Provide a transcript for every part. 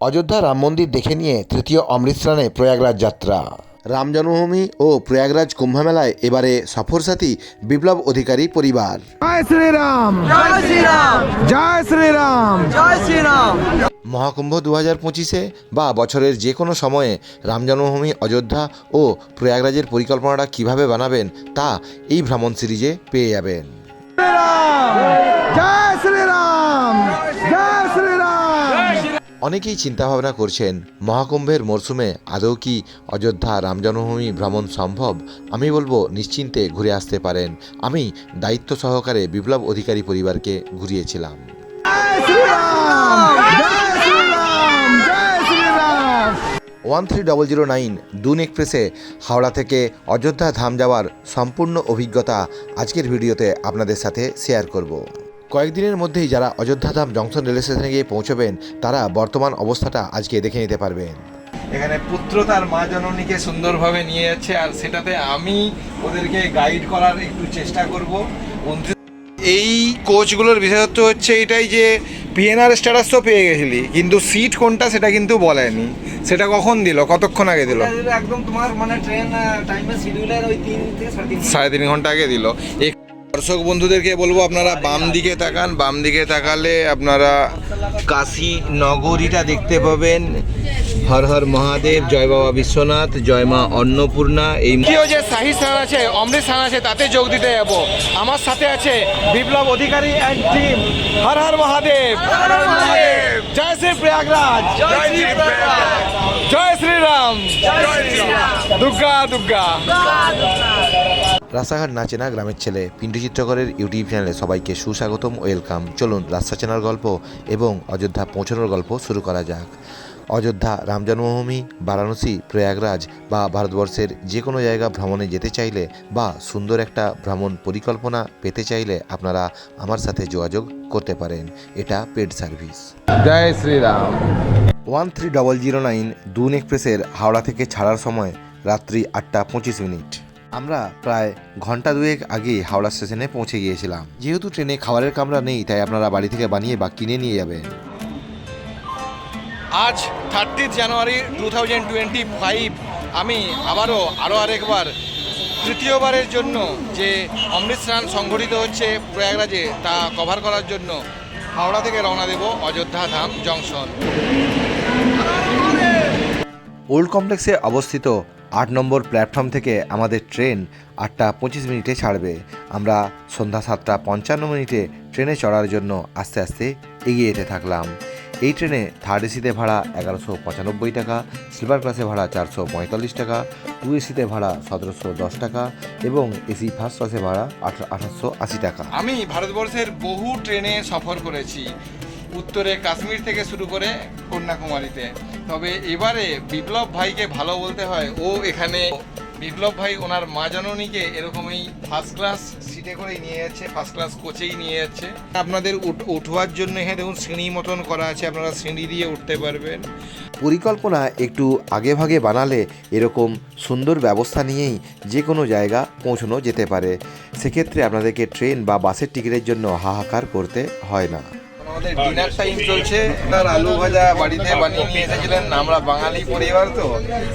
অযোধ্যা রাম মন্দির দেখে নিয়ে তৃতীয় অমৃত স্নানে প্রয়াগরাজ যাত্রা। রাম জন্মভূমি ও প্রয়াগরাজ কুম্ভমেলায় এবারে সফরসাথী বিপ্লব অধিকারী পরিবার। জয় শ্রীরাম। জয় শ্রীরাম। জয় শ্রীরাম। জয় শ্রীরাম। মহাকুম্ভ দু হাজার পঁচিশে বা বছরের যে কোনো সময়ে রাম জন্মভূমি অযোধ্যা ও প্রয়াগরাজের পরিকল্পনাটা কীভাবে বানাবেন তা এই ভ্রমণ সিরিজে পেয়ে যাবেন। জয় শ্রীরাম। জয় শ্রীরাম। অনেকেই চিন্তাভাবনা করছেন, মহাকুম্ভের মরশুমে আদৌ কি অযোধ্যা রাম জন্মভূমি ভ্রমণ সম্ভব? আমি বলব, নিশ্চিন্তে ঘুরে আসতে পারেন। আমি দায়িত্ব সহকারে বিপ্লব অধিকারী পরিবারকে ঘুরিয়েছিলাম। One three double zero nine Doon এক্সপ্রেসে হাওড়া থেকে অযোধ্যা ধাম যাওয়ার সম্পূর্ণ অভিজ্ঞতা আজকের ভিডিওতে আপনাদের সাথে শেয়ার করব। কয়েকদিনের মধ্যেই যারা অযোধ্যা ধাম জংশন রেল স্টেশনে গিয়ে পৌঁছবেন তারা বর্তমান অবস্থাটা আজকে দেখে নিতে পারবেন। এখানে পুত্র তার মা জননীকে সুন্দরভাবে নিয়ে যাচ্ছে আর সেটাতে আমি ওদেরকে গাইড করার একটু চেষ্টা করব। এই কোচগুলোর বিশেষত্ব হচ্ছে এটাই যে পিএনআর স্ট্যাটাস তো পেয়ে গেছিলি কিন্তু সিট কোনটা সেটা কিন্তু বলেনি। সেটা কখন দিল? কতক্ষণ আগে দিল? একদম তোমার মানে ট্রেন টাইমের শিডিউলের ওই তিন থেকে সাড়ে তিন ঘণ্টা। আগে দিল। দর্শক বন্ধুদেরকে বলব আপনারা বাম দিকে তাকান বাম দিকে তাকালে আপনারা কাশী নগরীটা দেখতে পাবেন। হর হর মহাদেব জয় বাবা বিশ্বনাথ জয় মা অন্নপূর্ণা এই যে শাহী স্থান আছে অমৃত স্থান আছে তাতে যোগ দিতে যাব। আমার সাথে আছে বিপ্লব অধিকারী অ্যান্ড টিম হর হর মহাদেব। জয় শ্রী প্রয়াগরাজ। জয় শ্রীরাম। দুর্গা দুর্গা রাস্তাঘাট না চেনা গ্রামের ছেলে পিন্টু চিত্রকরের ইউটিউব চ্যানেলে সবাইকে সুস্বাগতম ওয়েলকাম। চলুন রাস্তা চেনার গল্প এবং অযোধ্যা পৌঁছানোর গল্প শুরু করা যাক। অযোধ্যা রাম জন্মভূমি বারাণসী প্রয়াগরাজ বা ভারতবর্ষের যে কোনো জায়গা ভ্রমণে যেতে চাইলে বা সুন্দর একটা ভ্রমণ পরিকল্পনা পেতে চাইলে আপনারা আমার সাথে যোগাযোগ করতে পারেন। এটা পেড সার্ভিস। জয় Shriram. One three double zero nine Doon এক্সপ্রেসের হাওড়া থেকে ছাড়ার সময় রাত্রি আটটা পঁচিশ মিনিট। আমরা প্রায় ঘণ্টা দুয়েক আগেই হাওড়া স্টেশনে পৌঁছে গিয়েছিলাম। যেহেতু ট্রেনে খাবারের কামরা নেই তাই আপনারা বাড়ি থেকে বানিয়ে বা কিনে নিয়ে যাবেন। আজ thirty January two thousand twenty five আমি আবারও আরও আরেকবার তৃতীয়বারের জন্য যে অমৃত স্নান সংঘটিত হচ্ছে প্রয়াগরাজে তা কভার করার জন্য হাওড়া থেকে রওনা দেব অযোধ্যা ধাম জংশন। ওল্ড কমপ্লেক্সে অবস্থিত আট নম্বর প্ল্যাটফর্ম থেকে আমাদের ট্রেন আটটা পঁচিশ মিনিটে ছাড়বে। আমরা সন্ধ্যা সাতটা পঞ্চান্ন মিনিটে ট্রেনে চড়ার জন্য আস্তে আস্তে এগিয়ে যেতে থাকলাম। এই ট্রেনে থার্ড এসিতে ভাড়া এগারোশো পঁচানব্বই টাকা স্লিপার ক্লাসে ভাড়া চারশো পঁয়তাল্লিশ টাকা টু এসিতে ভাড়া সতেরোশো দশ টাকা এবং এসি ফার্স্ট ক্লাসে ভাড়া আঠারোশো আশি টাকা। আমি ভারতবর্ষের বহু ট্রেনে সফর করেছি। উত্তরে কাশ্মীর থেকে শুরু করে কন্যাকুমারীতে। তবে এবারে বিপ্লব ভাইকে ভালো বলতে হয়, ও এখানে বিপ্লব ভাই ওনার মা জননীকে এরকমই ফার্স্ট ক্লাস সিটে করেই নিয়ে যাচ্ছে ফার্স্ট ক্লাস কোচেই নিয়ে যাচ্ছে। আপনাদের উঠ- উঠবার জন্য এখানে দেখুন সিঁড়ি মতন করা আছে, আপনারা সিঁড়ি দিয়ে উঠতে পারবেন। পরিকল্পনা একটু আগে ভাগে বানালে এরকম সুন্দর ব্যবস্থা নিয়েই যে কোনো জায়গা পৌঁছানো যেতে পারে। সেক্ষেত্রে আপনাদেরকে ট্রেন বা বাসের টিকিটের জন্য হাহাকার করতে হয় না। আমাদের ডিনার টাইম চলছে। তার আলু ভাজা বাড়িতে বানিয়ে নিয়ে এসেছিলেন। আমরা বাঙালি পরিবার তো।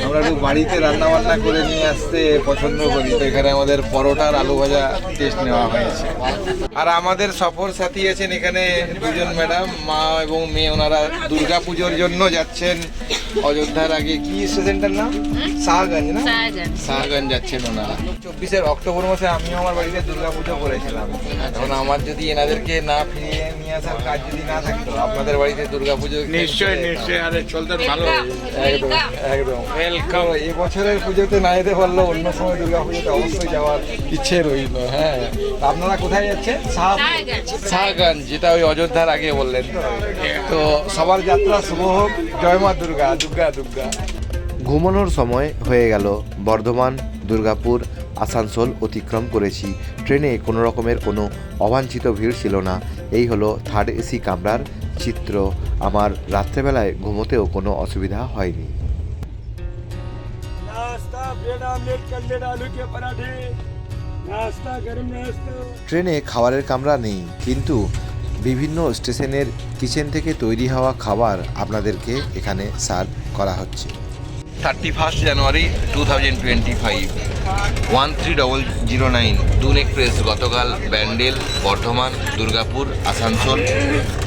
আমরা একটু বাড়িতে রান্না বান্না করে নিয়ে আসতে পছন্দ করি। তো এখানে আমাদের পরোটার আলু ভাজা টেস্ট নেওয়া হয়েছে। আর আমাদের সফর সাথী আছেন এখানে দুজন ম্যাডাম মা এবং মেয়ে। ওনারা দুর্গা পুজোর জন্য যাচ্ছেন। অযোধ্যার আগে কি স্টেশনটার নাম? শাহগঞ্জ না? শাহগঞ্জ। যাচ্ছেন ওনারা। চব্বিশের অক্টোবর মাসে আমিও আমার বাড়িতে দুর্গা পুজো করেছিলাম। এখন আমার যদি এনাদেরকে না ফিরিয়ে নিয়ে আসার কাজ যদি না থাকতো। আপনাদের বাড়িতে দুর্গা পুজো নিশ্চয়ই নিশ্চয়ই আরে চলতে ভালো। একদম একদম। ওয়েলকাম এই বছরের পুজোতে না যেতে পারল অন্য সময় দুর্গা পুজোতে অবশ্যই যাওয়ার ইচ্ছে রইল হ্যাঁ। তা আপনারা কোথায় যাচ্ছেন? শাহ শাহগঞ্জ। শাহগঞ্জ যেটা ওই অযোধ্যার আগে বললেন তো। তো সবার যাত্রা শুভ হোক। জয় মা দুর্গা দুর্গা দুর্গা। ঘুমানোর সময় হয়ে গেল। বর্ধমান দুর্গাপুর আসানসোল অতিক্রম করেছি। ট্রেনে কোনো রকমের কোনো অবাঞ্ছিত ভিড় ছিল না। এই হলো থার্ড এসি কামরার চিত্র। আমার রাত্রেবেলায় ঘুমোতেও কোনো অসুবিধা হয়নি। ট্রেনে খাবারের কামরা নেই কিন্তু বিভিন্ন স্টেশনের কিচেন থেকে তৈরি হওয়া খাবার আপনাদেরকে এখানে সার্ভ করা হচ্ছে। Thirty first January two thousand twenty five one three double zero nine Doon express গতকাল ব্যান্ডেল, বর্ধমান, দুর্গাপুর, আসানসোল,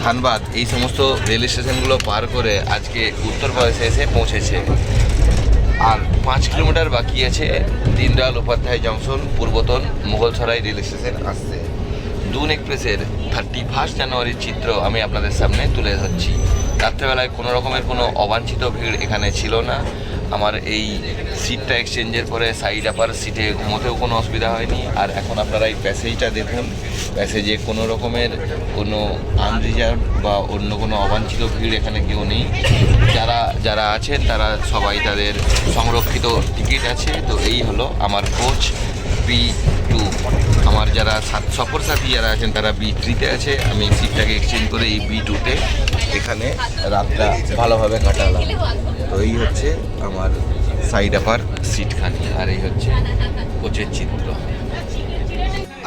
ধানবাদ, এই সমস্ত রেল স্টেশনগুলো পার করে আজকে উত্তরপ্রদেশে এসে পৌঁছেছে। আর পাঁচ কিলোমিটার বাকি আছে দীনদয়াল উপাধ্যায় জংশন, পূর্বতন মুঘলসরাই রেল স্টেশন আসছে দুন এক্সপ্রেসের থার্টি ফার্স্ট জানুয়ারির চিত্র আমি আপনাদের সামনে তুলে ধরছি। রাত্রেবেলায় কোনো রকমের কোনো অবাঞ্ছিত ভিড় এখানে ছিল না। আমার এই সিটটা এক্সচেঞ্জের পরে সাইড আপার সিটে ঘুমোতেও কোনো অসুবিধা হয়নি। আর এখন আপনারা এই প্যাসেজটা দেখুন। প্যাসেজে কোনো রকমের কোনো আনরিজার্ভ বা অন্য কোনো অবাঞ্ছিত ভিড় এখানে কেউ নেই। যারা যারা আছেন তারা সবাই তাদের সংরক্ষিত টিকিট আছে। তো এই হলো আমার কোচ বি টু আমার যারা সফর সাথী যারা আছেন, তারা বি থ্রিতে আছে। আমি সিটটাকে এক্সচেঞ্জ করে এই বি টুতে এখানে রাতটা ভালোভাবে কাটালাম। তো এই হচ্ছে আমার সাইড আপার সিটখানি, আর এই হচ্ছে কোচের চিত্র।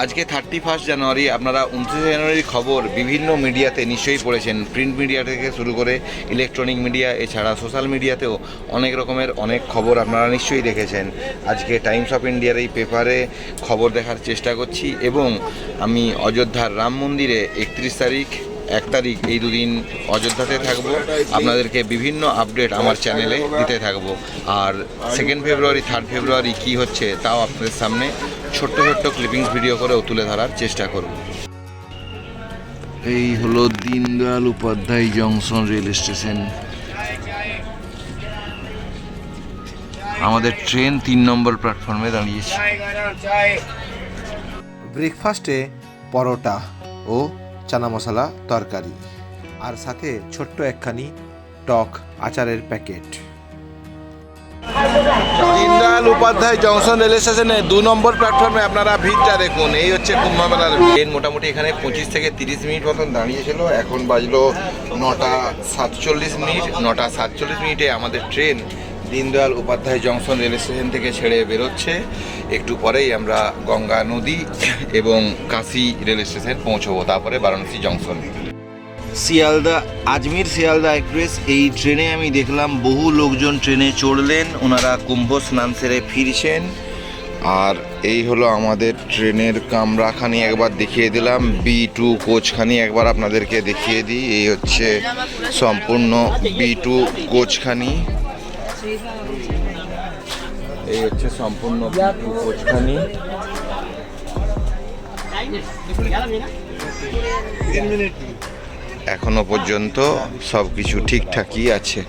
আজকে থার্টি ফার্স্ট জানুয়ারি আপনারা উনত্রিশে জানুয়ারির খবর বিভিন্ন মিডিয়াতে নিশ্চয়ই পড়েছেন। প্রিন্ট মিডিয়া থেকে শুরু করে ইলেকট্রনিক মিডিয়া এছাড়া সোশ্যাল মিডিয়াতেও অনেক রকমের অনেক খবর আপনারা নিশ্চয়ই দেখেছেন। আজকে টাইমস অফ ইন্ডিয়ার এই পেপারে খবর দেখার চেষ্টা করছি এবং আমি অযোধ্যার রাম মন্দিরে একত্রিশ তারিখ এক তারিখ এই দুদিন অযোধ্যাতে থাকব। আপনাদেরকে বিভিন্ন আপডেট আমার চ্যানেলে দিতে থাকব। আর সেকেন্ড ফেব্রুয়ারি থার্ড ফেব্রুয়ারি কি হচ্ছে তাও আপনাদের সামনে ছোট্ট ছোট্ট ক্লিপিংস ভিডিও করেও তুলে ধরার চেষ্টা করব। এই হলো Deendayal Upadhyay junction rail station. আমাদের ট্রেন তিন নম্বর প্ল্যাটফর্মে দাঁড়িয়েছে। ব্রেকফাস্টে পরোটা ও চানা মশলা, তরকারি। আর সাথে ছোট্ট একখানি টক আচারের packet. Deendayal Upadhyay junction rail স্টেশনে দু নম্বর প্ল্যাটফর্মে আপনারা ভিড়টা দেখুন। এই হচ্ছে কুম্ভ মেলার ট্রেন মোটামুটি এখানে পঁচিশ থেকে তিরিশ মিনিট মতন দাঁড়িয়েছিল। এখন বাজলো নটা সাতচল্লিশ মিনিট। নটা সাতচল্লিশ মিনিটে আমাদের train Deendayal Upadhyay junction rail station থেকে ছেড়ে বেরোচ্ছে। একটু পরেই আমরা গঙ্গা নদী এবং কাশি রেল স্টেশন পৌঁছবো, তারপরে বারাণসী জংশন। শিয়ালদা, আজমির শিয়ালদা এক্সপ্রেস, এই ট্রেনে আমি দেখলাম বহু লোকজন ট্রেনে চড়লেন, ওনারা কুম্ভ স্নান সেরে ফিরছেন। আর এই হলো আমাদের ট্রেনের কামরাখানি, একবার দেখিয়ে দিলাম। বি টু কোচখানি একবার আপনাদেরকে দেখিয়ে দিই। এই হচ্ছে সম্পূর্ণ বি টু কোচখানি। এই হচ্ছে সম্পূর্ণ কোচখানি। এখনও পর্যন্ত সব কিছু ঠিকঠাকই আছে।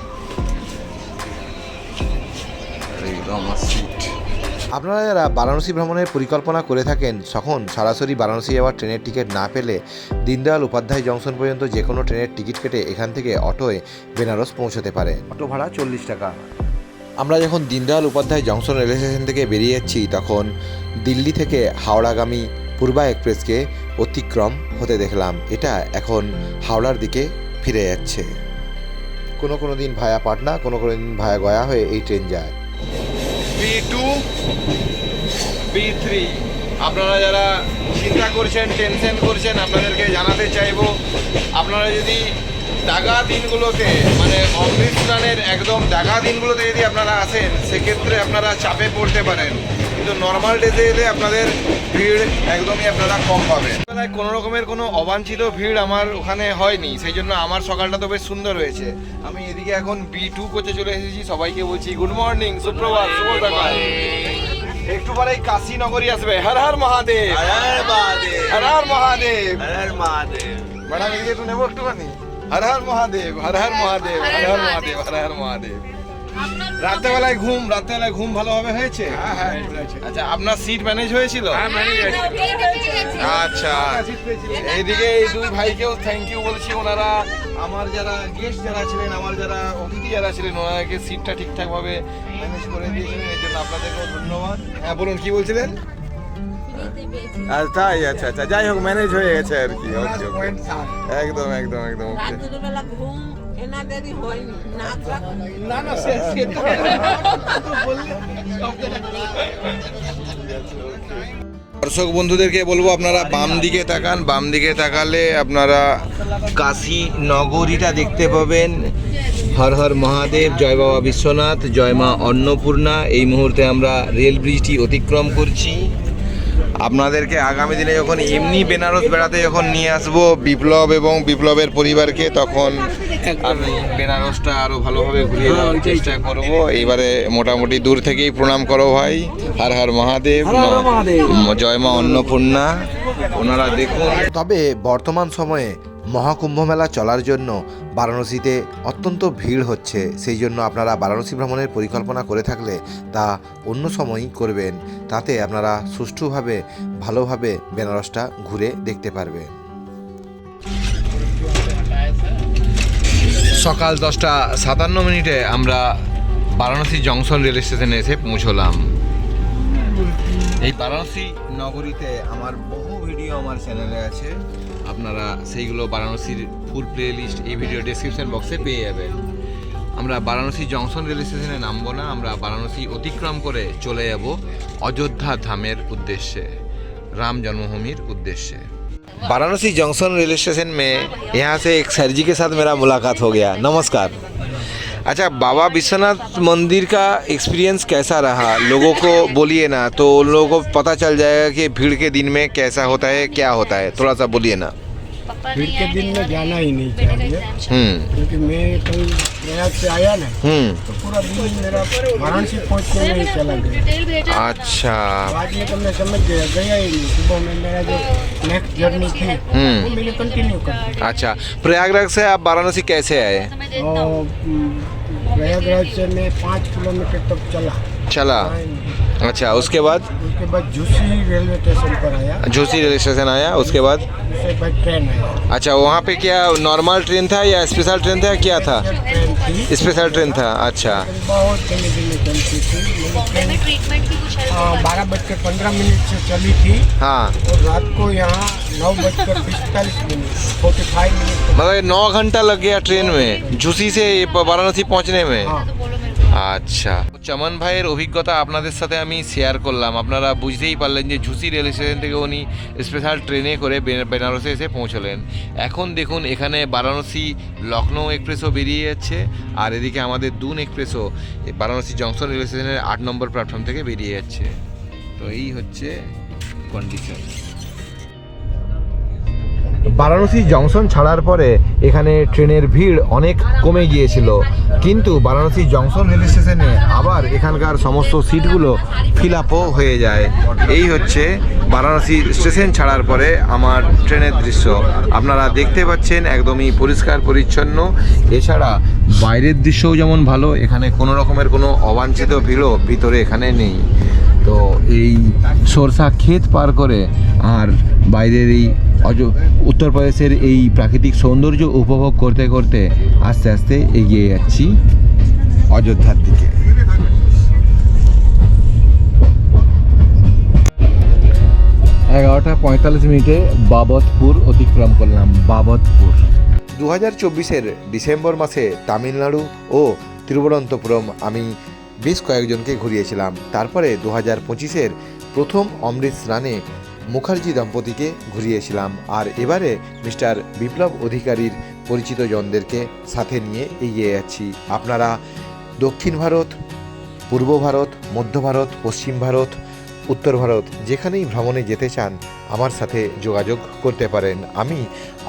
আপনারা যারা বারাণসী ভ্রমণের পরিকল্পনা করে থাকেন তখন সরাসরি বারাণসী যাওয়ার ট্রেনের টিকিট না পেলে দীনদয়াল উপাধ্যায় জংশন পর্যন্ত যে কোনো ট্রেনের টিকিট কেটে এখান থেকে অটোয় বেনারস পৌঁছতে পারে। অটো ভাড়া চল্লিশ টাকা। আমরা যখন Deendayal Upadhyay junction rail station থেকে বেরিয়ে যাচ্ছি, তখন দিল্লি থেকে হাওড়াগামী পূর্বা এক্সপ্রেসকে অতিক্রম হতে দেখলাম। এটা এখন হাওড়ার দিকে ফিরে যাচ্ছে। কোনো কোনো দিন ভায়া পাটনা, কোনো কোনো দিন ভায়া গয়া হয়ে এই ট্রেন যায়। B two, B three. আপনারা যারা চিন্তা করছেন, টেনশন করছেন, আপনাদেরকে জানাতে চাইব, আপনারা যদি দাগা দিনগুলোতে মানে অমৃত স্নানের একদম দাগা দিনগুলোতে যদি আপনারা আসেন সেক্ষেত্রে আপনারা চাপে পড়তে পারেন। কিন্তু নর্মাল ডেতে এলে আপনাদের ভিড় একদমই আপনারা কম পাবেন। কোনো রকমের কোনো অবাঞ্ছিত ভিড় আমার ওখানে হয়নি সেই জন্য আমার সকালটা তো বেশ সুন্দর হয়েছে। আমি এদিকে এখন বি টু কোচে চলে এসেছি সবাইকে বলছি গুড মর্নিং সুপ্রভাত শুভ সকাল। একটু পরে কাশী নগরী আসবে। হর হর মহাদেব। হর হর মহাদেব। ম্যাডাম এদিকে একটু নেব একটুখানি? হর হর মহাদেব হর হর মহাদেব হর হর মহাদেব হর হর মহাদেব। রাত্রেবেলায় ঘুম রাত্রেবেলায় ঘুম ভালোভাবে হয়েছে? আচ্ছা আপনার সিট ম্যানেজ হয়েছিল? আচ্ছা। এইদিকে এই দুই ভাইকেও থ্যাংক ইউ বলছি ওনারা আমার যারা গেস্ট যারা ছিলেন আমার যারা অতিথি যারা ছিলেন ওনাদেরকে সিটটা ঠিকঠাক ভাবে ম্যানেজ করে দিয়েছিলেন এই জন্য আপনাদেরকেও ধন্যবাদ। হ্যাঁ বলুন কি বলছিলেন? আর তাই আচ্ছা আচ্ছা যাই হোক ম্যানেজ হয়ে গেছে আর কি ওকে একদম একদম একদম ওকে রাত্রিবেলা ঘুম এনাদেরই হয়নি না না না সে সেটা দর্শক বন্ধুদেরকে বলব আপনারা বাম দিকে তাকান বাম দিকে তাকালে আপনারা কাশী নগরীটা দেখতে পাবেন। হর হর মহাদেব জয় বাবা বিশ্বনাথ জয় মা অন্নপূর্ণা। এই মুহূর্তে আমরা রেল ব্রিজটি অতিক্রম করছি। আপনাদেরকে আগামী দিনে যখন এমনি বেনারস বেড়াতে যখন নিয়ে আসব বিপ্লব এবং বিপ্লবের পরিবারকে তখন আমি বেনারসটা আরও ভালোভাবে ঘুরিয়ে দেওয়ার চেষ্টা করব। এইবারে মোটামুটি দূর থেকেই প্রণাম করো ভাই। হর হর মহাদেব। জয়মা জয় মা অন্নপূর্ণা। ওনারা দেখুন। তবে বর্তমান সময়ে মহাকুম্ভ মেলা চলার জন্য বারাণসীতে অত্যন্ত ভিড় হচ্ছে। সেই জন্য আপনারা বারাণসী ভ্রমণের পরিকল্পনা করে থাকলে তা অন্য সময়ই করবেন। তাতে আপনারা সুষ্ঠুভাবে, ভালোভাবে বেনারসটা ঘুরে দেখতে পারবেন। সকাল দশটা সাতান্ন মিনিটে আমরা বারাণসী জংশন রেল স্টেশনে এসে পৌঁছলাম। এই বারাণসী নগরীতে আমার বহু ভিডিও আমার চ্যানেলে আছে। আপনারা সেইগুলো বারাণসীর ফুল প্লে লিস্ট এই ভিডিও ডেসক্রিপশন বক্সে পেয়ে যাবেন আমরা বারাণসী জংশন রেল স্টেশনে নামবো না আমরা বারাণসী অতিক্রম করে চলে যাব অযোধ্যা ধামের উদ্দেশ্যে राम जन्मभूमिर उद्देश्य वाराणसी जंक्शन रेलवे स्टेशन में यहाँ से एक सर जी के साथ मेरा मुलाकात हो गया नमस्कार अच्छा बाबा विश्वनाथ मंदिर का एक्सपीरियंस कैसा रहा? लोगों को बोलिए ना तो उन लोगों को पता चल जाएगा कि भीड़ के दिन में कैसा होता है क्या होता है। थोड़ा सा बोलिए ना। भीड़ के दिन में जाना ही नहीं चाहिए। हम्म। क्योंकि मैं कल प्रयाग से आया ना हम्म। तो पूरा दिन मेरा वाराणसी पहुँचने में ही चला गया। अच्छा। आज में तो मैं समझ गया गया ही नहीं। सुबह में मेरा जो नेक्स्ट जर्नी थी हम्म। वो मैंने कंटिन्यू कर। अच्छा प्रयागराज से आप वाराणसी कैसे आए? प्रयागराज से मैं पाँच किलोमीटर तक चला। चला। अच्छा उसके बाद? उसके बाद झूसी रेलवे स्टेशन पर आया। झूसी रेलवे स्टेशन आया उसके बाद? उसके बाद ट्रेन आया। अच्छा वहाँ पे क्या नॉर्मल ट्रेन था या स्पेशल ट्रेन था क्या था? स्पेशल ट्रेन था। अच्छा। ट्रेन बारह बज के पंद्रह मिनट से चली थी। हाँ। और रात को यहाँ नौ बजकर पिस्तालीस मिनट फोर्टी फाइव मिनट। मतलब नौ घंटा लग गया ट्रेन में झूसी से वाराणसी पहुँचने में। हाँ। আচ্ছা। চমন ভাইয়ের অভিজ্ঞতা আপনাদের সাথে আমি শেয়ার করলাম। আপনারা বুঝতেই পারলেন যে ঝুসি রেল স্টেশন থেকে উনি স্পেশাল ট্রেনে করে বেনারসে এসে পৌঁছলেন। এখন দেখুন, এখানে বারাণসী লখনৌ এক্সপ্রেসও বেরিয়ে যাচ্ছে আর এদিকে আমাদের দুন এক্সপ্রেসও বারাণসী জংশন রেল স্টেশনের আট নম্বর প্ল্যাটফর্ম থেকে বেরিয়ে যাচ্ছে। তো এই হচ্ছে কন্ডিশন বারাণসী জংশন ছাড়ার পরে এখানে ট্রেনের ভিড় অনেক কমে গিয়েছিল। কিন্তু বারাণসী জংশন রেল স্টেশনে আবার এখানকার সমস্ত সিটগুলো ফিল আপও হয়ে যায়। এই হচ্ছে বারাণসী স্টেশন ছাড়ার পরে আমার ট্রেনের দৃশ্য। আপনারা দেখতে পাচ্ছেন একদমই পরিষ্কার, পরিচ্ছন্ন। এছাড়া বাইরের দৃশ্যও যেমন ভালো, এখানে কোনো রকমের কোনো অবাঞ্ছিত ভিড়ও ভিতরে এখানে নেই। তো এই সরষা ক্ষেত পার করে আর বাইরের এই উত্তরপ্রদেশের এই প্রাকৃতিক সৌন্দর্য উপভোগ করতে করতে আস্তে আস্তে এগিয়ে যাচ্ছি অযোধ্যার দিকে। এগারোটা পঁয়তাল্লিশ মিনিটে বাবতপুর অতিক্রম করলাম বাবতপুর। দু হাজার চব্বিশের ডিসেম্বর মাসে তামিলনাড়ু ও তিরুবনন্তপুরম আমি বেশ কয়েকজনকে ঘুরিয়েছিলাম। তারপরে দু হাজার পঁচিশের প্রথম অমৃত স্নানে মুখার্জি দম্পতিকে ঘুরিয়েছিলাম। আর এবারে মিস্টার বিপ্লব অধিকারীর পরিচিত জনদেরকে সাথে নিয়ে এগিয়ে যাচ্ছি। আপনারা দক্ষিণ ভারত, পূর্ব ভারত, মধ্য ভারত, পশ্চিম ভারত, উত্তর ভারত যেখানেই ভ্রমণে যেতে চান, আমার সাথে যোগাযোগ করতে পারেন। আমি,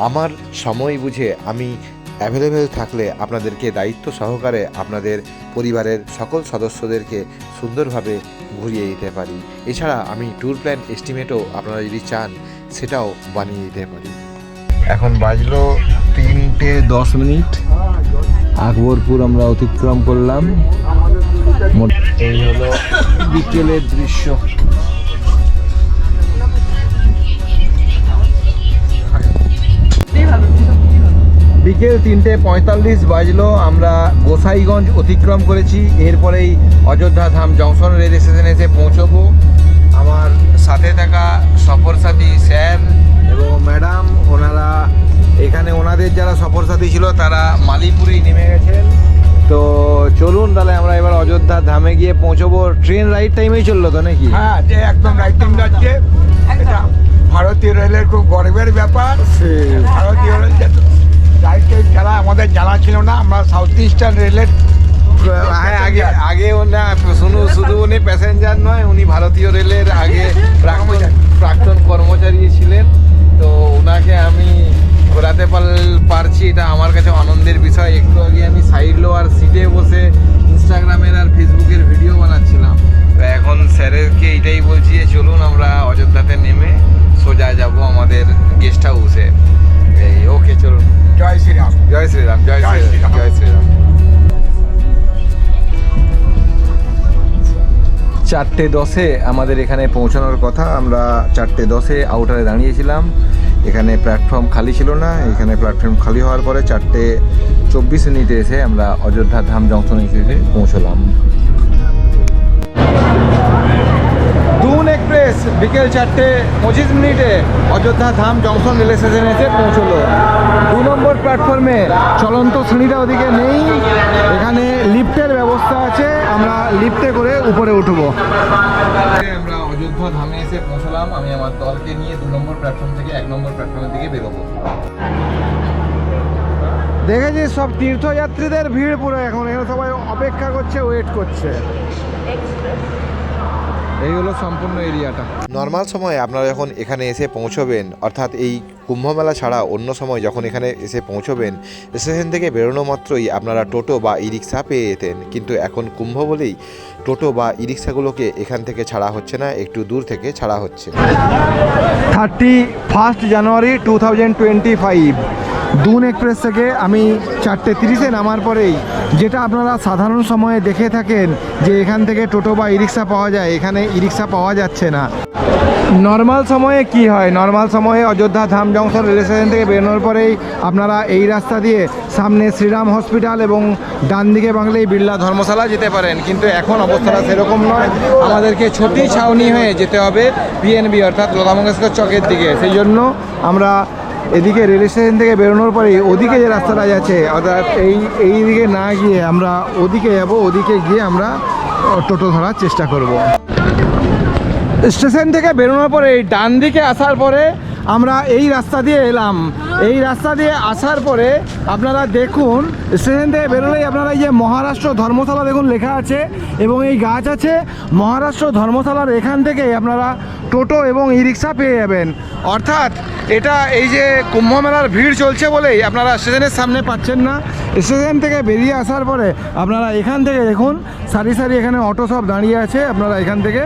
আমার সময় বুঝে আমি অ্যাভেলেবেল থাকলে আপনাদেরকে দায়িত্ব সহকারে আপনাদের পরিবারের সকল সদস্যদেরকে সুন্দরভাবে ঘুরিয়ে দিতে পারি। এছাড়া আমি ট্যুর প্ল্যান এস্টিমেটও আপনারা যদি চান, সেটাও বানিয়ে দিতে পারি। এখন বাজলো তিনটে দশ মিনিট। আকবরপুর আমরা অতিক্রম করলাম। এই হলো বিকেলের দৃশ্য। বিকেল তিনটে পঁয়তাল্লিশ বাজলো আমরা গোসাইগঞ্জ অতিক্রম করেছি। এরপরেই অযোধ্যা ধাম জংশন রেল স্টেশনে এসে পৌঁছবো। আমার সাথে থাকা সফর সাথী স্যার এবং ম্যাডাম ওনারা এখানে ওনাদের যারা সফর সাথী ছিল তারা মালিপুরেই নেমে গেছেন। তো চলুন তাহলে আমরা এবার অযোধ্যা ধামে গিয়ে পৌঁছবো। ট্রেন রাইট টাইমেই চলল তো নাকি? হ্যাঁ যে একদম রাইট টাইম যাচ্ছে। ভারতীয় রেলের খুব গর্বের ব্যাপার। ভারতীয় রেল রাইটে যারা আমাদের জানা ছিল না, আমরা সাউথ ইস্টার্ন রেলের আগে আগে না শুনু, শুধু উনি প্যাসেঞ্জার নয়, উনি ভারতীয় রেলের আগে প্রাক্তন কর্মচারী ছিলেন। তো ওনাকে আমি ঘোরাতে পার- পারছি, এটা আমার কাছে আনন্দের বিষয়। একটু আগে আমি সাইড লো আর সিটে বসে ইনস্টাগ্রামের আর ফেসবুকের ভিডিও বানাচ্ছিলাম। তো এখন স্যারেরকে এটাই বলছি চলুন, আমরা অযোধ্যাতে নেমে সোজা যাব আমাদের গেস্ট হাউসে এই ওকে চলুন। জয় শ্রীরাম। জয় শ্রীরাম জয় জয় শ্রীরাম শ্রীরাম। জয় শ্রীরাম। চারটে দশে আমাদের এখানে পৌঁছানোর কথা। আমরা চারটে দশে আউটারে দাঁড়িয়েছিলাম। এখানে প্ল্যাটফর্ম খালি ছিল না। এখানে প্ল্যাটফর্ম খালি হওয়ার পরে চারটে চব্বিশ মিনিটে এসে আমরা অযোধ্যা ধাম জংশন এসে পৌঁছলাম। বিকেল চারটে পঁচিশ মিনিটে অযোধ্যা ধাম জংশন রেল স্টেশনে এসে পৌঁছলো। দু নম্বর প্ল্যাটফর্মে চলন্ত শ্রেণীটা ওদিকে নেই। এখানে লিফটের ব্যবস্থা আছে। আমরা লিফটে করে উপরে উঠবো। আমরা অযোধ্যা ধামে এসে পৌঁছলাম। আমি আমার দলকে নিয়ে দু নম্বর প্ল্যাটফর্ম থেকে এক নম্বর প্ল্যাটফর্মের দিকে বেরোবো। দেখেছি সব তীর্থযাত্রীদের ভিড় পুরো এখন। এখানে সবাই অপেক্ষা করছে ওয়েট করছে। এই হলো সম্পূর্ণ এরিয়াটা। নর্মাল সময়ে আপনারা যখন এখানে এসে পৌঁছবেন অর্থাৎ এই কুম্ভমেলা ছাড়া অন্য সময় যখন এখানে এসে পৌঁছবেন স্টেশন থেকে বেরোনো মাত্রই আপনারা টোটো বা ই রিক্সা পেয়ে যেতেন। কিন্তু এখন কুম্ভ বলেই টোটো বা ই রিক্সাগুলোকে এখান থেকে ছাড়া হচ্ছে না একটু দূর থেকে ছাড়া হচ্ছে। Thirty first January two thousand twenty five. Doon express থেকে আমি চারটে তিরিশে নামার পরেই যেটা আপনারা সাধারণ সময়ে দেখে থাকেন যে এখান থেকে টোটো বা ই রিক্সা পাওয়া যায়, এখানে ই রিক্সা পাওয়া যাচ্ছে না। নর্মাল সময়ে কি হয়? নর্মাল সময়ে Ayodhya Dham junction rail station থেকে বেরোনোর পরেই আপনারা এই রাস্তা দিয়ে সামনে শ্রীরাম হসপিটাল এবং ডান দিকে বাংলায় বিড়লা ধর্মশালা যেতে পারেন। কিন্তু এখন অবস্থাটা সেরকম নয়। আমাদেরকে ছোটি ছাউনি হয়ে যেতে হবে পিএনবি অর্থাৎ লতা মঙ্গেশকর চকের দিকে। সেই জন্য আমরা এদিকে রেল স্টেশন থেকে বেরোনোর পরেই ওদিকে যে রাস্তাটা যাচ্ছে, অর্থাৎ এই এই দিকে না গিয়ে আমরা ওদিকে যাব, ওদিকে গিয়ে আমরা টোটো ধরার চেষ্টা করব। স্টেশন থেকে বেরোনোর পরে ডান দিকে আসার পরে আমরা এই রাস্তা দিয়ে এলাম। এই রাস্তা দিয়ে আসার পরে আপনারা দেখুন, স্টেশন থেকে বেরোলেই আপনারা এই যে মহারাষ্ট্র ধর্মশালা দেখুন লেখা আছে এবং এই গাছ আছে। মহারাষ্ট্র ধর্মশালার এখান থেকে আপনারা টোটো এবং ই রিক্সা পেয়ে যাবেন। অর্থাৎ এটা এই যে কুম্ভ মেলার ভিড় চলছে বলেই আপনারা স্টেশনের সামনে পাচ্ছেন না। স্টেশন থেকে বেরিয়ে আসার পরে আপনারা এখান থেকে দেখুন সারি সারি এখানে অটো সব দাঁড়িয়ে আছে আপনারা এখান থেকে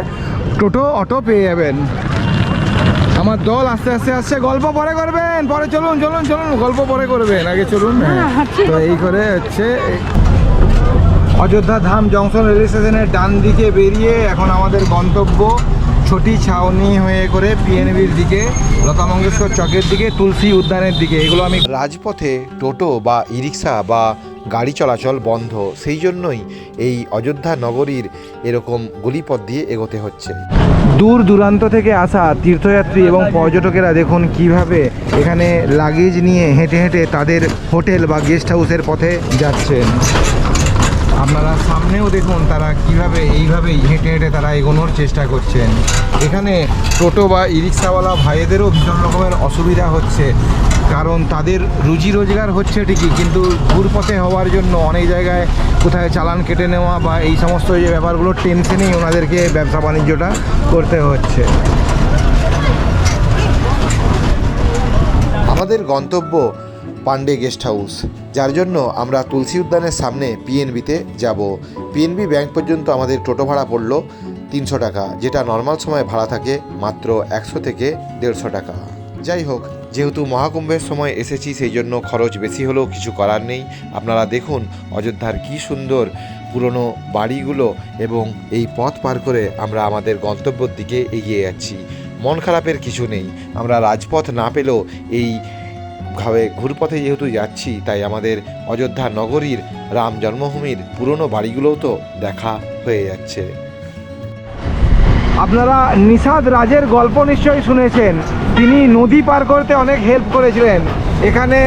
টোটো অটো পেয়ে যাবেন। আমার দল আস্তে আস্তে আসছে গল্প পরে করবেন পরে চলুন চলুন চলুন গল্প পরে করবেন আগে চলুন। হ্যাঁ তো এই করে হচ্ছে অযোধ্যা ধাম জংশন রেল স্টেশনের ডান দিকে বেরিয়ে এখন আমাদের গন্তব্য। ছোটি ছাউনি হয়ে করে পিএনবির দিকে লতা মঙ্গেশকর চকের দিকে তুলসী উদ্যানের দিকে এগুলো আমি রাজপথে টোটো বা ই রিক্সা বা গাড়ি চলাচল বন্ধ সেই জন্যই এই অযোধ্যা নগরীর এরকম গলিপথ দিয়ে এগোতে হচ্ছে। দূর দূরান্ত থেকে আসা তীর্থযাত্রী এবং পর্যটকেরা দেখুন কীভাবে এখানে লাগেজ নিয়ে হেঁটে হেঁটে তাদের হোটেল বা গেস্ট হাউসের পথে যাচ্ছেন। আপনারা সামনেও দেখুন তারা কীভাবে এইভাবেই হেঁটে হেঁটে তারা এগোনোর চেষ্টা করছেন। এখানে টোটো বা ই রিক্সাওয়ালা ভাইদেরও ভীষণ রকমের অসুবিধা হচ্ছে। কারণ তাদের রুজি রোজগার হচ্ছে ঠিকই, কিন্তু ঘুরপথে হওয়ার জন্য অনেক জায়গায় কোথায় চালান কেটে নেওয়া বা এই সমস্ত যে ব্যাপারগুলো টেনশনেই ওনাদেরকে ব্যবসা বাণিজ্যটা করতে হচ্ছে। আমাদের গন্তব্য পান্ডে গেস্ট হাউস। যার জন্য আমরা তুলসী উদ্যানের সামনে পিএনবিতে যাব। পিএনবি ব্যাংক পর্যন্ত আমাদের টোটো ভাড়া পড়ল তিনশো টাকা, যেটা নর্মাল সময় ভাড়া থাকে মাত্র একশো থেকে দেড়শো টাকা। যাই হোক, যেহেতু মহাকুম্ভের সময় এসেছি, সেই জন্য খরচ বেশি হলেও কিছু করার নেই। আপনারা দেখুন অযোধ্যার কী সুন্দর পুরনো বাড়িগুলো এবং এই পথ পার করে আমরা আমাদের গন্তব্যের দিকে এগিয়ে যাচ্ছি। মন খারাপের কিছু নেই। আমরা রাজপথ না পেলেও এই ভাবে ঘুরপথে যেহেতু যাচ্ছি, তাই আমাদের অযোধ্যা নগরীর রাম জন্মভূমির পুরনো বাড়িগুলোও তো দেখা হয়ে যাচ্ছে। আপনারা নিষাদ রাজের গল্প নিশ্চয়ই শুনেছেন। তিনি নদী পার করতে অনেক হেল্প করেছিলেন। এখানে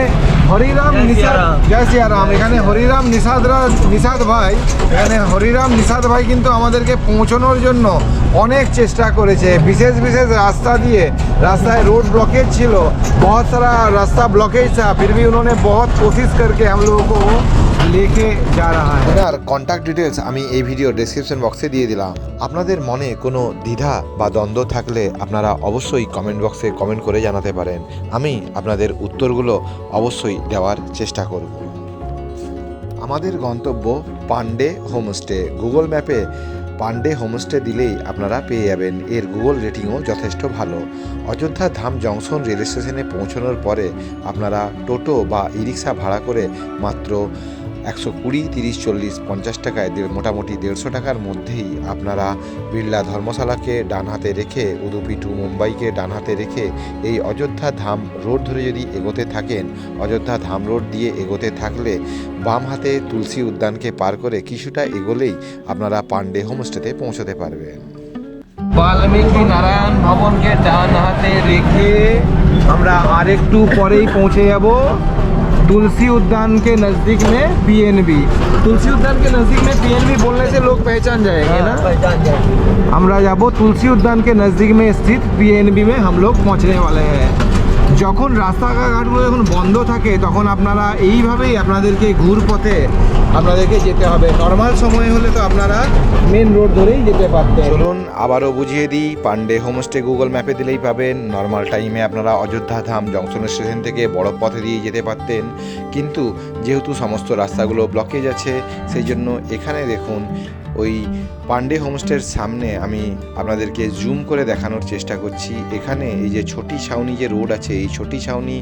হরিরাম নিষাদ জয় সিয়ারাম। এখানে হরিরাম নিষাদরা নিষাদ ভাই এখানে হরিরাম নিষাদ ভাই কিন্তু আমাদেরকে পৌঁছানোর জন্য অনেক চেষ্টা করেছে। বিশেষ বিশেষ রাস্তা দিয়ে রাস্তায় রোড ব্লকেজ ছিল। বহুত সারা রাস্তা ব্লকেজ था ফির भी বহুত কোশিশ করকে करके लेके जा रहा है ওনার কন্ট্যাক্ট ডিটেলস আমি এই ভিডিও ডেসক্রিপশন বক্সে দিয়ে দিলাম আপনাদের মনে কোনো দ্বিধা বা দ্বন্দ্ব থাকলে আপনারা অবশ্যই কমেন্ট বক্সে কমেন্ট করে জানাতে পারেন আমি আপনাদের উত্তরগুলো অবশ্যই দেওয়ার চেষ্টা করব আমাদের গন্তব্য পান্ডে হোমস্টে গুগল ম্যাপে পান্ডে হোমস্টে দিলেই আপনারা পেয়ে যাবেন এর গুগল রেটিংও যথেষ্ট ভালো অযোধ্যা ধাম জংশন রেল স্টেশনে পৌঁছানোর পরে আপনারা টোটো বা ই রিক্সা ভাড়া করে মাত্র একশো কুড়ি, তিরিশ, চল্লিশ, পঞ্চাশ টাকায় মোটামুটি দেড়শো টাকার মধ্যেই আপনারা বিড়লা ধর্মশালাকে ডান হাতে রেখে উদুপি টু মুম্বাইকে ডান হাতে রেখে এই অযোধ্যা ধাম রোড ধরে যদি এগোতে থাকেন, অযোধ্যা ধাম রোড দিয়ে এগোতে থাকলে বাম হাতে তুলসী উদ্যানকে পার করে কিছুটা এগোলেই আপনারা পান্ডে হোমস্টেতে পৌঁছাতে পারবেন। বাল্মীকি নারায়ণ ভবনকে ডান হাতে রেখে আমরা আরেকটু পরেই পৌঁছে যাব। तुलसी उद्यान के नज़दीक में पीएनबी तुलसी उद्यान के नज़दीक में पीएनबी बोलने से लोग पहचान जाएंगे ना पहचान जाए আমরা যাব তুলসী উদ্যান के नज़दीक में स्थित पीएनबी में हम लोग पहुंचने वाले हैं যখন রাস্তাঘাটগুলো যখন বন্ধ থাকে তখন আপনারা এইভাবেই আপনাদেরকে ঘুর পথে আপনাদেরকে যেতে হবে। নর্মাল সময় হলে তো আপনারা মেন রোড ধরেই যেতে পারতেন। চলুন, আবারও বুঝিয়ে দিই পান্ডে হোমস্টে গুগল ম্যাপে দিলেই পাবেন। নর্মাল টাইমে আপনারা অযোধ্যা ধাম, জংশন স্টেশন থেকে বড় পথে দিয়ে যেতে পারতেন। কিন্তু যেহেতু সমস্ত রাস্তাগুলো ব্লকেজ আছে, সেই জন্য এখানে দেখুন, ওই পান্ডে হোমস্টের সামনে আমি আপনাদেরকে জুম করে দেখানোর চেষ্টা করছি। এখানে এই যে ছোটি ছাউনি যে রোড আছে, এই ছোটি ছাউনি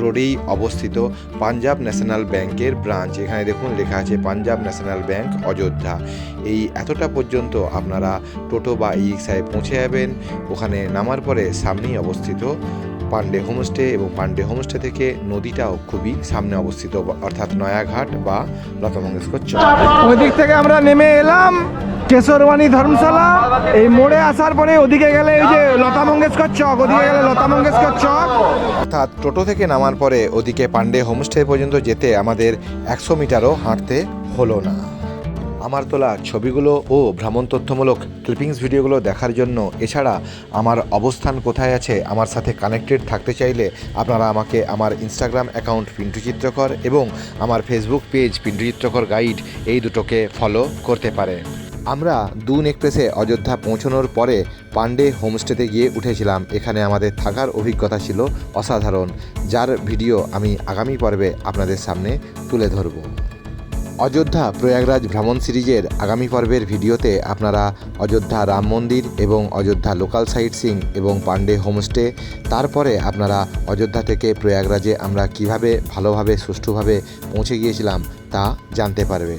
রোডেই অবস্থিত পাঞ্জাব ন্যাশনাল ব্যাংকের ব্রাঞ্চ এখানে দেখুন লেখা আছে পাঞ্জাব ন্যাশনাল ব্যাংক অযোধ্যা। এই এতটা পর্যন্ত আপনারা টোটো বা ই রিক্সায় পৌঁছে যাবেন। ওখানে নামার পরে সামনেই অবস্থিত পান্ডে হোমস্টে এবং পান্ডে হোমস্টে থেকে নদীটাও খুবই সামনে অবস্থিত। অর্থাৎ নয়াঘাট বা লতা মঙ্গেশকর চক ওই দিক থেকে আমরা নেমে এলাম। কেশরবাণী ধর্মশালা। এই মোড়ে আসার পরে ওদিকে গেলে এই যে লতা মঙ্গেশকর চক, ওদিকে গেলে লতা মঙ্গেশকর চক। অর্থাৎ টোটো থেকে নামার পরে ওদিকে পান্ডে হোমস্টে পর্যন্ত যেতে আমাদের একশো মিটারও হাঁটতে হলো না। আমার তোলা ছবিগুলো ও ভ্রমণ তথ্যমূলক ক্লিপিংস ভিডিওগুলো দেখার জন্য এছাড়া আমার অবস্থান কোথায় আছে, আমার সাথে কানেক্টেড থাকতে চাইলে আপনারা আমাকে আমার ইনস্টাগ্রাম অ্যাকাউন্ট পিন্টু চিত্রকর এবং আমার ফেসবুক পেজ পিন্টু চিত্রকর গাইড এই দুটোকে ফলো করতে পারেন। আমরা দুন এক্সপ্রেসে অযোধ্যা পৌঁছানোর পরে পান্ডে হোমস্টেতে গিয়ে উঠেছিলাম। এখানে আমাদের থাকার অভিজ্ঞতা ছিল অসাধারণ, যার ভিডিও আমি আগামী পর্বে আপনাদের সামনে তুলে ধরব। অযোধ্যা প্রয়াগরাজ ভ্রমণ সিরিজের আগামী পর্বের ভিডিওতে আপনারা অযোধ্যা রাম মন্দির এবং অযোধ্যা লোকাল সাইট সিং এবং পান্ডে হোমস্টে, তারপরে আপনারা অযোধ্যা থেকে প্রয়াগরাজে আমরা কীভাবে ভালোভাবে, সুষ্ঠুভাবে পৌঁছে গিয়েছিলাম তা জানতে পারবে